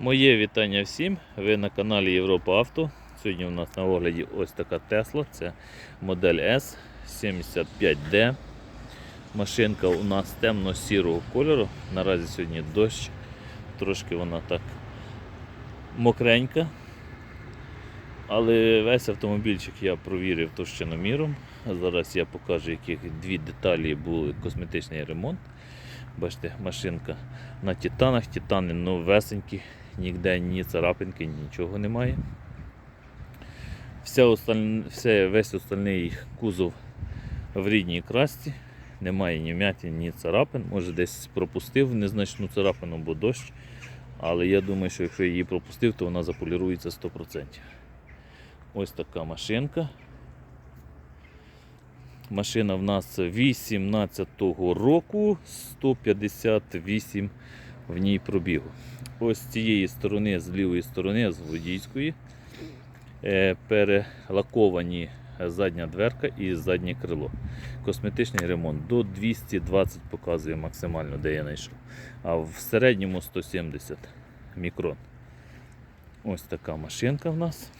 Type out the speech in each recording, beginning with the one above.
Моє вітання всім. Ви на каналі Європа Авто. Сьогодні у нас на огляді ось така Тесла. Це модель S 75D. Машинка у нас темно-сірого кольору. Наразі сьогодні дощ. Трошки вона так мокренька. Але весь автомобільчик я провірив товщиноміром. Зараз я покажу, яких дві деталі були косметичний ремонт. Бачите, машинка на титанах, титани новесенькі, ніде ні царапинки, нічого немає. Вся осталь... все, весь остальний кузов в рідній красці. Немає ні вмятин, ні царапин. Може десь пропустив незначну царапину, бо дощ. Але я думаю, що якщо її пропустив, то вона заполірується 100%. Ось така машинка. Машина в нас 18-го року, 158 в ній пробігу. Ось з цієї сторони, з лівої сторони, з водійської, е, перелаковані задня дверка і заднє крило. Косметичний ремонт до 220 показує максимально, де я знайшов. А в середньому 170 мікрон. Ось така машинка в нас.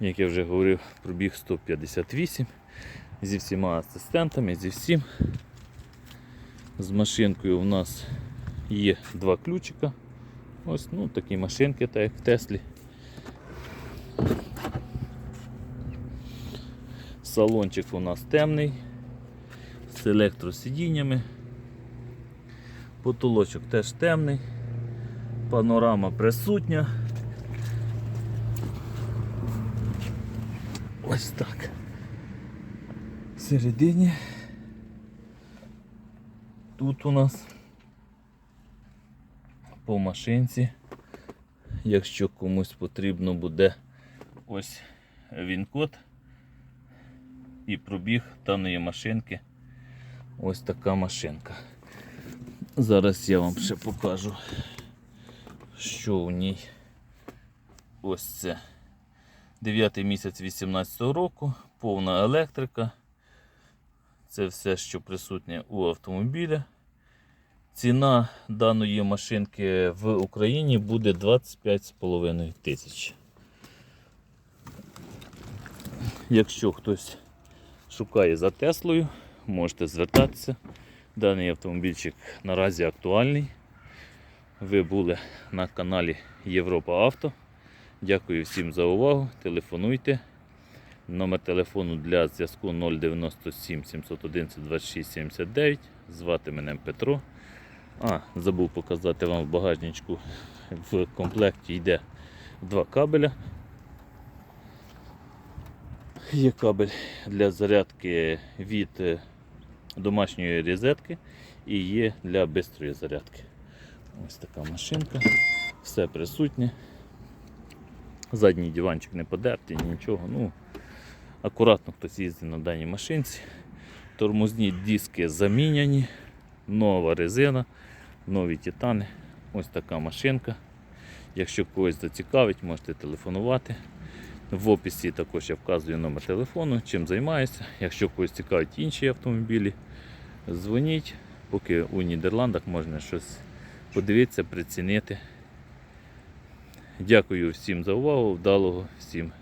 Як я вже говорив, пробіг 158 зі всіма асистентами, зі всім. З машинкою у нас є два ключика. Ось ну, такі машинки, так як в Теслі. Салончик у нас темний, з електросидіннями. Потолочок теж темний, панорама присутня. Ось так. Всередині. Тут у нас по машинці, якщо комусь потрібно буде ось він-код і пробіг даної машинки. Ось така машинка. Зараз я вам ще покажу, що у ній ось це. 9 місяць 18 року, повна електрика. Це все, що присутнє у автомобілі. Ціна даної машинки в Україні буде 25,5 тисяч. Якщо хтось шукає за Теслою, можете звертатися. Даний автомобільчик наразі актуальний. Ви були на каналі Європа Авто. Дякую всім за увагу. Телефонуйте. Номер телефону для зв'язку 097 711 26 79. Звати мене Петро. А, забув показати вам в багажничку. В комплекті йде два кабеля. Є кабель для зарядки від е, домашньої розетки і є для бистрої зарядки. Ось така машинка. Все присутнє. Задній диванчик не подертий, нічого. Ну, Акуратно хтось їздить на даній машинці. Тормозні диски заміняні, нова резина, нові титани. Ось така машинка. Якщо когось зацікавить, можете телефонувати. В описі також я вказую номер телефону, чим займаюся. Якщо когось цікавить інші автомобілі, дзвоніть, поки у Нідерландах можна щось подивитися, прицінити. Дякую всім за увагу, вдалого всім